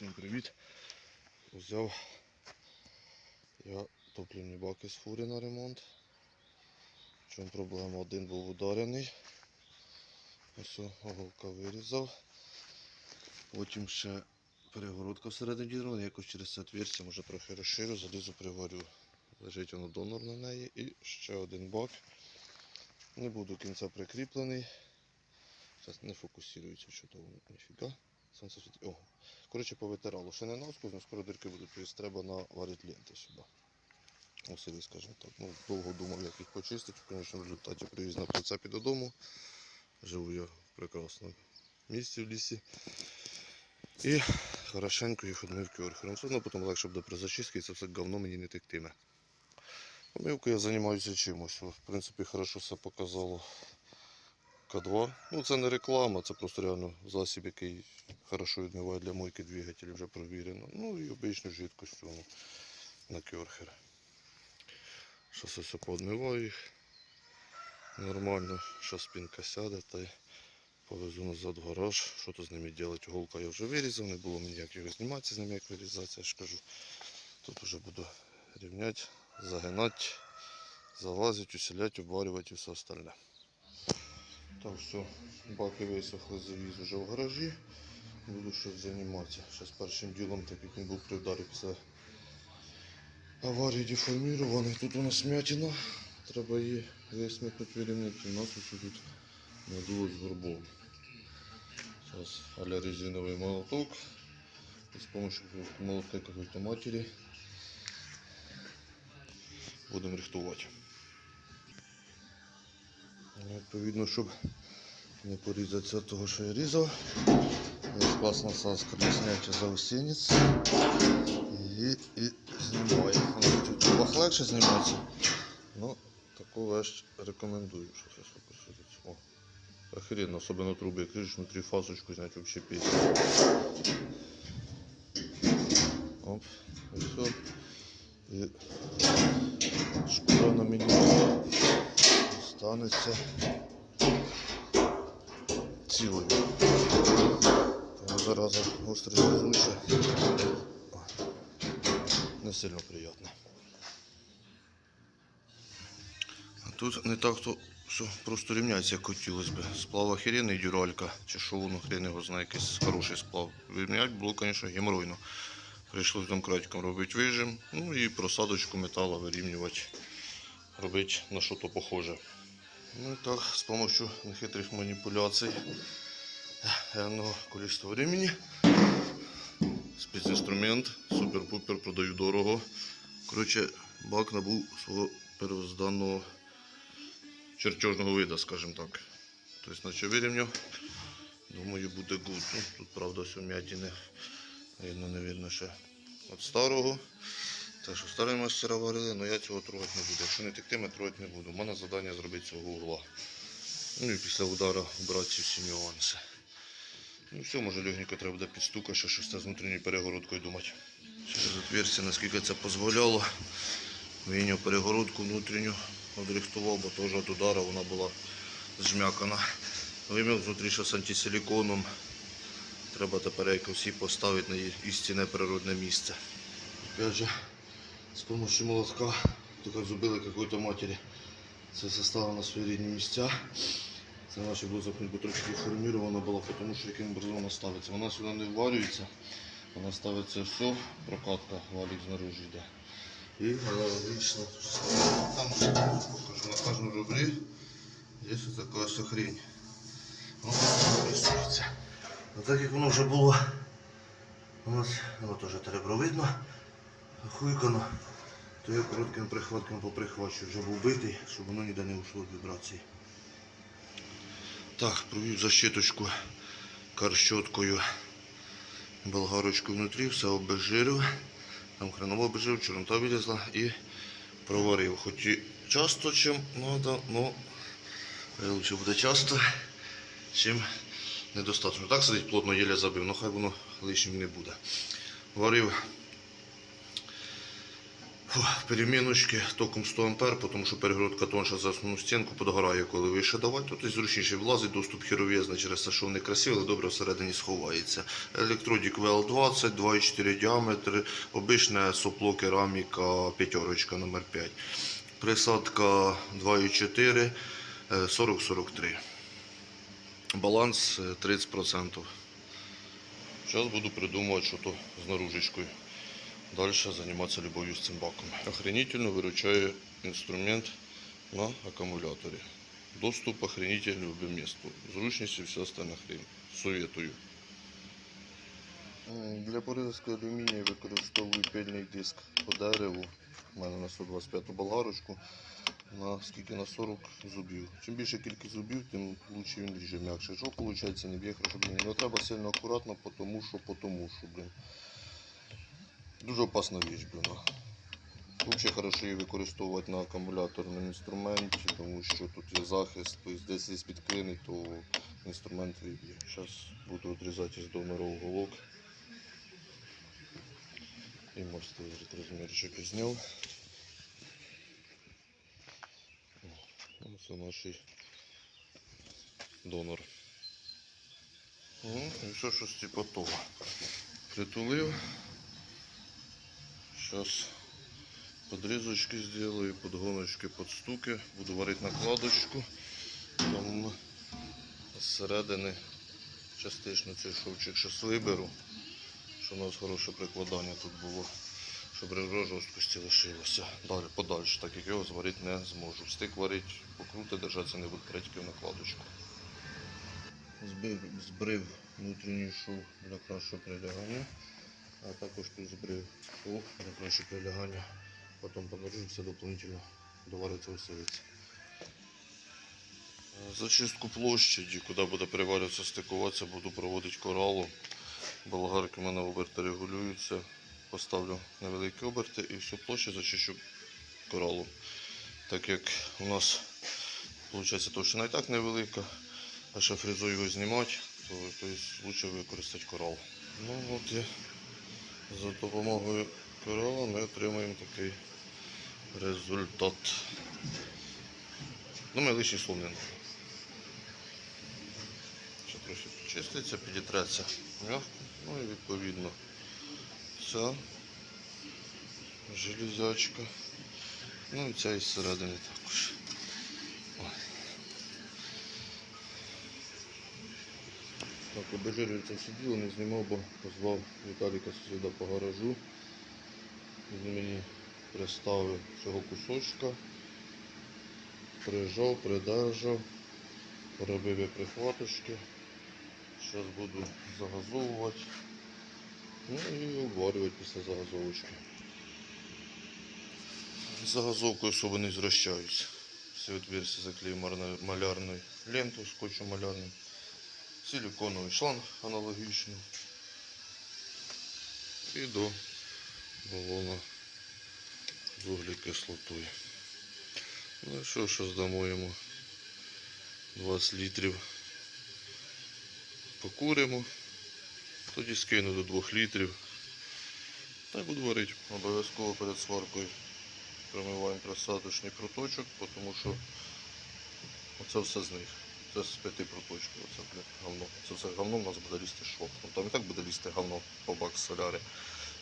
Всім привіт. Взяв я топливні баки з фури на ремонт. В чому проблема? Один був ударений. Ось оголка вирізав. Потім ще перегородка всередині дірвана, якось через це отверстя, може трохи розширю, залізу приварю. Лежить воно донор на неї і ще один бак. Не буду кінця прикріплений. Зараз не фокусується чудово, ніфіга. Сонце світить. О, коротше, повитирало. Ще не насквозь, але скоро дирки будуть, тобто треба наварити ленти сюди. У селі, скажімо так. Ну, довго думав, як їх почистити. В результаті привіз на прицепі додому. Живу я в прекрасному місці в лісі. І хорошенько їх одмив кьорхером. Все одно потім легше буде при зачистці, і це все говно мені не тектиме. Помивкою я займаюся чимось. В принципі, хорошо все показало. К2. Ну це не реклама, це просто реально засіб, який хорошо відмиває для мойки двигателів, вже провірено. Ну і обичну жидкость ну, на кьорхер. Зараз ось поодмиваю їх. Нормально, зараз спинка сяде та й повезу назад в гараж. Що то з ними робити? Голка я вже вирізав, не було мені як його знімати з ними, як вирізати, я ж кажу. Тут вже буду рівняти, загинати, залазити, усилять, обварювати і все остальне. Так, все, баки висохли, завіз вже в гаражі. Буду щось займатися. Зараз першим ділом, так як він був при ударі після аварії деформірований. Тут у нас м'ятина. Треба її висмикнути, вирівняти. У нас ось тут надуло з горбом. Зараз аля резиновий молоток. З помощью молотка какой-то матері будемо рихтувати. Ну, Відповідно, щоб не порізатися того, що я різав. Класна саска для зняття заусениць. І, і знімаю. Воно тут трохи легше знімається. Ну, таку вещь рекомендую, що. О, охеренно, особливо труби, як ріжеш внутрі фасочку зняти взагалі пісню. Оп, і все. І шкура на мені станеться цілою. Тому зараза гостре звезуче. Не сильно приємно. Тут не так то все просто рівняється, як хотілося б. Сплав охеренний дюралька, чи що воно хрен його знає, якийсь хороший сплав. Рівнять було, звісно, геморройно. Прийшлося там кратиком робити вижим, ну і просадочку металу вирівнювати, робити на що то похоже. Ну і так, з допомогою нехитрих маніпуляцій енного количества времени. Спецінструмент, супер-пупер, продаю дорого. Коротше, бак набув свого первозданного чертежного вида, скажімо так. Тобто, наче вирівняв. Думаю, буде гуд. Ну, тут, правда, все м'ятіни. Видно, не видно ще від старого. Так що старий мастера варили, але я цього трогати не буду. Якщо не тектиме, трогати не буду. У мене завдання зробити цього угла. Ну і після удару обрати всі нюанси. Ну все, може легенько треба буде підстукати, ще щось з внутрішньою перегородкою думати. Через отверстие, наскільки це дозволяло. Вийняв перегородку внутрішню, одрихтував, бо теж від удару вона була зжмякана. Вимів внутрі ще з антисиліконом. Треба тепер як всі поставити на істинне природне місце. Опять же, з допомогою молотка, тільки зубили какой-то матері. Це все стало на свої рідні місця. Це наче було запнути, бо трошки була, тому що яким образом вона ставиться. Вона сюди не ввалюється, вона ставиться все, прокатка валік знаружи йде. І аналогічно там покажу на кожному рублі є така ось хрень. Воно. А так як воно вже було, у нас воно теж ребро видно, хуйкано, то я коротким прихватком поприхвачу, вже був щоб воно ніде не ушло від вібрації. Так, провів защиточку карщоткою, болгарочку внутрі, все обезжирив. Там хреново обезжирив, чорнота вилізла і проварив. Хоч і часто чим треба, але лучше буде часто, чим недостатньо. Так сидить плотно єля забив, але хай воно лишнім не буде. Варив Переміночки током 100 А, тому що перегородка тонша за основну стінку подгорає, коли вище давати. Тут зручніше влазить, доступ хіров'язний через те, що вони красиві, але добре всередині сховається. Електродік VL20, 2,4 діаметр, обичне сопло кераміка п'ятерочка номер 5 Присадка 2,4, е, 40-43. Баланс е, 30%. Зараз буду придумувати, що то з наружечкою. Дальше заниматься любовью с цим баком. Охренительно выручає інструмент на акумуляторі. Доступ охренительный в место. Зручність і все остальне хрень. Советую. Для порізки алюмінію використовую пильний диск по дереву. У мене на 125 болгарочку. На скільки на 40 зубів. Чим більше кількість зубів, тим лучше він ріже м'якше. Що виходить, не б'є хорошо. Не треба сильно акуратно, тому що, потому що, блін. Дуже опасна річ, блін. Взагалі хорошо її використовувати на акумуляторному інструменті, тому що тут є захист, тобто десь є підклинить, то інструмент виб'є. Зараз буду відрізати із донора уголок. І можете розмірчик зняв. О, Це наш донор. Ну, і все щось типу того. Притулив. Сейчас подрезочки сделаю, подгоночки, подстуки. Буду варити накладочку. Там зсередини частично цей шовчик щось виберу, щоб у нас хороше прикладання тут було, щоб ребро жорсткості лишилося. Далі подальше, так як його зварити не зможу. Стик варити, покрути, держатися не буду в накладочку. Збив, збрив внутрішній шов для кращого прилягання. А також тут шов для прилягання. Потім все дополнительно довариться усилиться. Зачистку площаді, куди буде переварюватися, стикуватися, буду проводити коралу. Болгарки в мене оберти регулюються. Поставлю невеликі оберти і всю площу зачищу коралом. Так як у нас виходить товщина і так невелика, а ще фрезою його знімати, то, то краще використати корал. Ну от я за допомогою корала ми отримаємо такий результат. Ну, ми лишні слов. Ще трохи підчиститься, підітреться. Ну і відповідно ця железячка. Ну і ця із середини також. Обезжирюється все діло, не знімав, бо позвав Віталіка сюди по гаражу. Він мені приставив цього кусочка, прижав, придержав, поробив я прихваточки. Зараз буду загазовувати. Ну і обварювати після загазовочки. Загазовкою особо не зрощаюся. Все отверстия заклею малярною лентою, скотчем малярним. Силиконовий шланг аналогічний. І до балона з вуглекислотою. Ну що, що здамо йому 20 літрів. Покуримо. Тоді скину до 2 літрів. Та й буду варити. Обов'язково перед сваркою промиваємо присадочний проточок, тому що оце все з них. Це з п'яти проточків. Оце, блядь, говно. Це все говно в нас буде лізти швок. Ну, там і так буде лізти говно по бак соляри.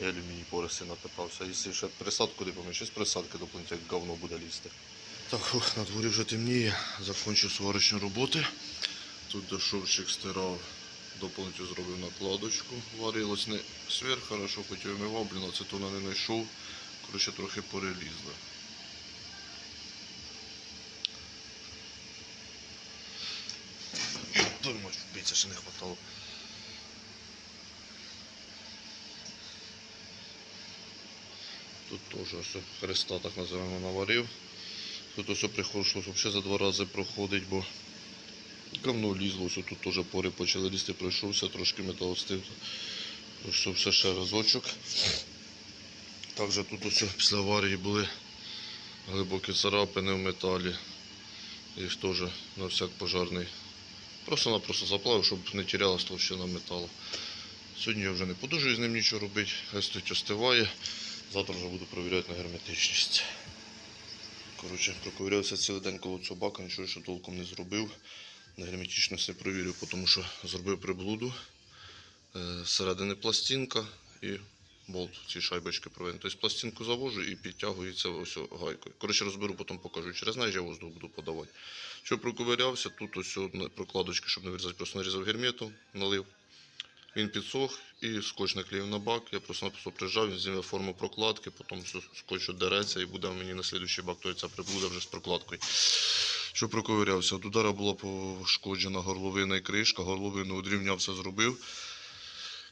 І алюміній пориси натипався. Якщо ще присадку не поміж, з присадки доплнити, як говно буде лізти. Так, на дворі вже темніє. Закончив сварочні роботи. Тут дошовчик стирав, доповнительно зробив накладочку. Варилось не сверх, хорошо, хоч і вимивав, блін, ацетона не знайшов. Коротше, трохи перелізло. Думаю, бійця ще не хватало. Тут теж ось хреста так називаємо наварив. Тут ось приходилось взагалі за два рази проходить, бо говно лізло, ось тут теж пори почали лізти, пройшовся, трошки метал стив. Ось все ще разочок. Також тут ось після аварії були глибокі царапини в металі. Їх теж на всяк пожарний. Просто-напросто заплавив, щоб не терялась товщина металу. Сьогодні я вже не подужую з ним нічого робити, хай стоїть остиває. Завтра вже буду перевіряти на герметичність. Коротше, проковирявся цілий день коло цього нічого ще толком не зробив. На герметичність не провірив, тому що зробив приблуду. Е, Зсередини пластинка і болт ці шайбочки провинен. Тобто пластинку завожу і підтягується ось гайкою. Коротше, розберу, потім покажу. Через неї я воздух буду подавати. Що проковирявся, тут ось прокладочки, щоб не вирізати, просто нарізав гермету, налив. Він підсох і скотч наклеїв на бак. Я просто-напросто прижав, він зніме форму прокладки, потім скотч дереться і буде мені на слідуючий бак, то ця приблуда вже з прокладкою. Що проковирявся? От удара була пошкоджена горловина і кришка, горловину одрівнявся, зробив.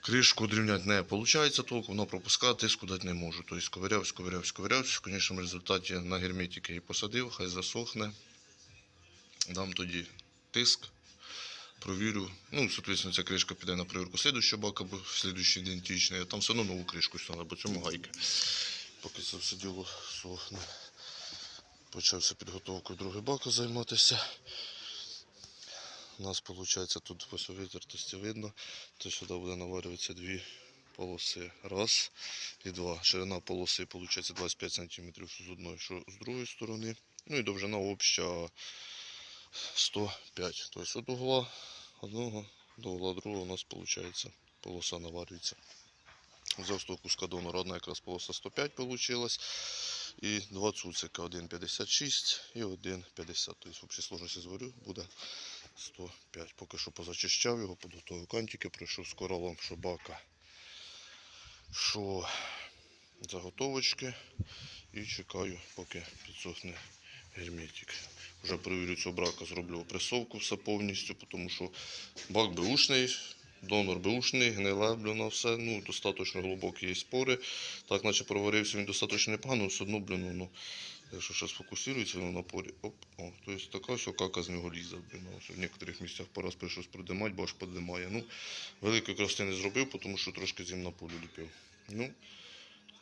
Кришку одрівняти не виходить толком, вона пропускає, тиску дати не можу. Тобто ковирявся, ковирявся, ковирявся. В конечному результаті на герметики її посадив, хай засохне. Дам тоді тиск, провірю. Ну, соответственно, ця кришка піде на перевірку слідущого бака, бо слідущий ідентичний. А там все одно нову кришку ставили, бо цьому гайки. Поки це все діло сохне. Почався підготовкою другого бака займатися. У нас виходить тут по витертості видно, то сюди буде наварюватися дві полоси. Раз і два. Ширина полоси виходить 25 см з одної, що з другої сторони. Ну і довжина обща 105. Тобто від угла одного до угла другого у нас виходить полоса наварюється. Взяв з того куска донора одна якраз полоса 105 вийшла. І два цуцика, 1,56 і 1,50. Тобто в общій сложності зварю буде 105. Поки що позачищав його, підготував кантики, пройшов з коралом, що бака, що заготовочки. І чекаю, поки підсохне герметик. Вже перевірю цього брака, зроблю опресовку все повністю, тому що бак беушний, донор беушний, гниле, блін, все. Ну, достатньо глибокі є спори. Так, наче проварився він достатньо непогано, все одно, блін, ну, якщо зараз фокусується на напорі, оп, о, тобто така що кака з нього лізе, блін, в некоторих місцях пораз прийшов придимати, бо аж подимає. Ну, великої краси не зробив, тому що трошки зим на полі ліпив. Ну,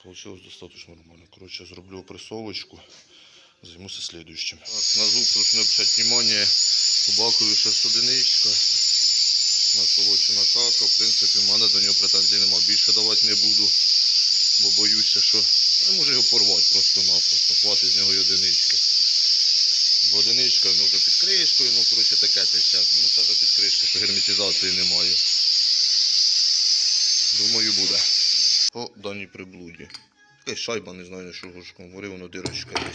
Получилось достаточно нормально. Короче, зроблю опресовочку. Займуся следующим. Так, на звук прошу не обращать внимание. Бакові одиничка. Наколочена кака. В принципі, в мене до нього претензій нема. Більше давати не буду, бо боюся, що я можу його порвати просто-напросто. Хватить з нього й одинички. Бо одиничка, ну вже під кришкою, ну коротше таке те все. Ну це вже під кришкою, що герметизації немає. Думаю, буде. По даній приблуді. Якась шайба, не знаю, що гушком. Говорив, воно дирочка є.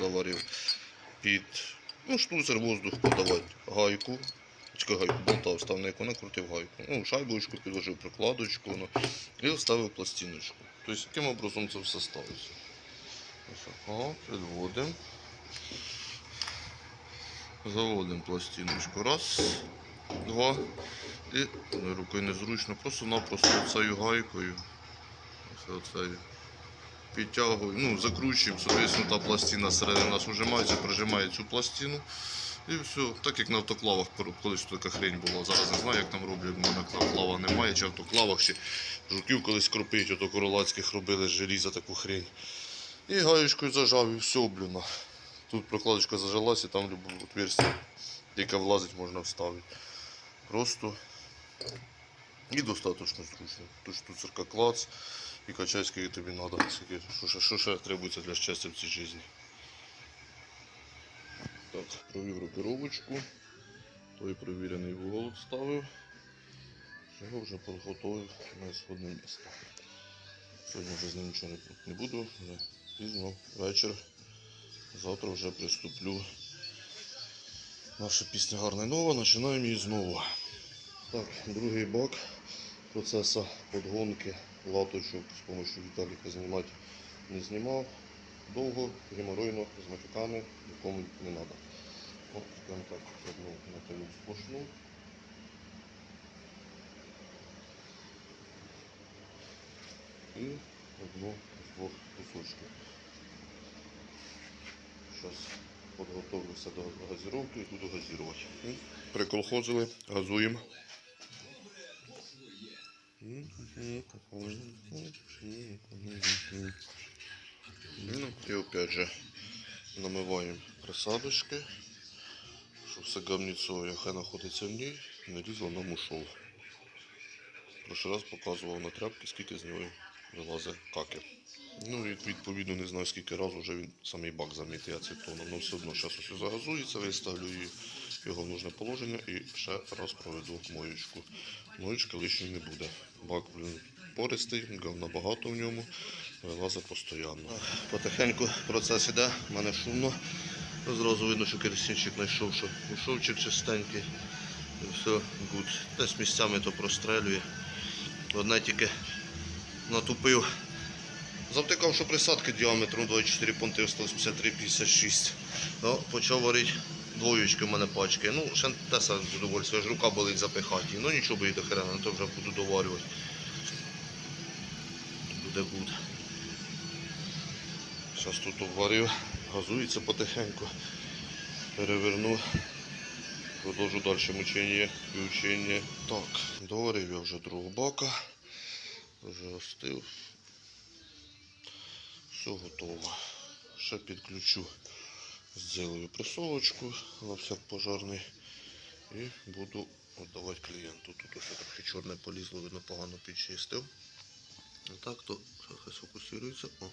Заварив під ну, штуцер воздух подавати гайку. Чекай, гайку болта встав на яку накрутив гайку. Ну, шайбочку підложив прикладочку ну, і вставив пластиночку. Тобто, яким образом це все. Ось, Ага, підводимо. Заводимо пластиночку. Раз, два. І рукою незручно, просто-напросто цією гайкою. Оцею. Підтягую, ну, закручуємо, соответственно, та пластина всередині нас ужимається, прижимає цю пластину. І все, так як на автоклавах, колись така хрень була. Зараз не знаю, як там роблять, бо на автоклава немає, чи автоклавах, чи жуків колись кропить, ото королацьких робили з желіза таку хрень. І гаєчкою зажав і все, блін. Тут прокладочка зажилась і там любу отверстие, яке влазить, можна вставити. Просто і достатньо зручно. Тут тут цирка клац і качай, скільки тобі треба, що ще, що ще требується для щастя в цій житті. Так, провів рокировочку, той провірений вугол вставив, його вже підготовив на ісходне місце. Сьогодні вже з ним нічого не, буду, вже пізно, вечір. Завтра вже приступлю. Наша пісня гарна нова, починаємо її знову. Так, другий бак процесу подгонки латочок з допомогою Віталіка знімати не знімав. Довго, геморойно, з матюками, нікому не треба. От, прям так, одну натягнув сплошну. І одну з двох кусочків. Зараз підготовлюся до газировки і буду газувати. Приколхозили, газуємо. Ну, и опять же намиваємо присадочки, щоб все говніцо, яке знаходиться в ній, не лізло на мушов. Прошлий раз показував на тряпки, скільки з нього вилазить каки. Ну і відповідно не знаю скільки разів вже він самий бак замітив ацетоном. Ну все одно зараз ось загазується, виставлю його в нужне положення і ще раз проведу моючку. Моючка лишньої не буде. Бак, блін, пористий, говна багато в ньому, вилазить постійно. Потихеньку процес іде, в мене шумно. Зразу видно, що керосинчик знайшов, що шовчик чистенький. І все, гуд. Десь місцями то прострелює. Одне тільки натупив. Завтикав, що присадки діаметром 24 понти 153,56. Ну, почав варити двоєчки в мене пачки. Ну, ще те саме з удовольствия, аж рука болить запихати. Ну нічого би і до хрена, то вже буду доварювати. Буде. Зараз тут обварив, газується потихеньку. Переверну. Продовжу далі мучення, вивчення. Так, доварив я вже другого бака. Вже остив. Все готово. Ще підключу зілою присовочку на всяк пожарний і буду віддавати клієнту. Тут ось трохи чорне полізло, видно погано підчистив. А так то трохи сфокусується. О.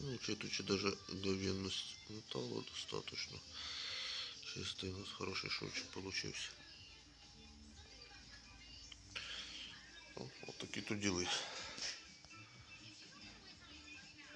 Ну, учитуючи даже говенность металла достаточно. Чистый у нас хороший шовчик получился. О, вот такие тут діли.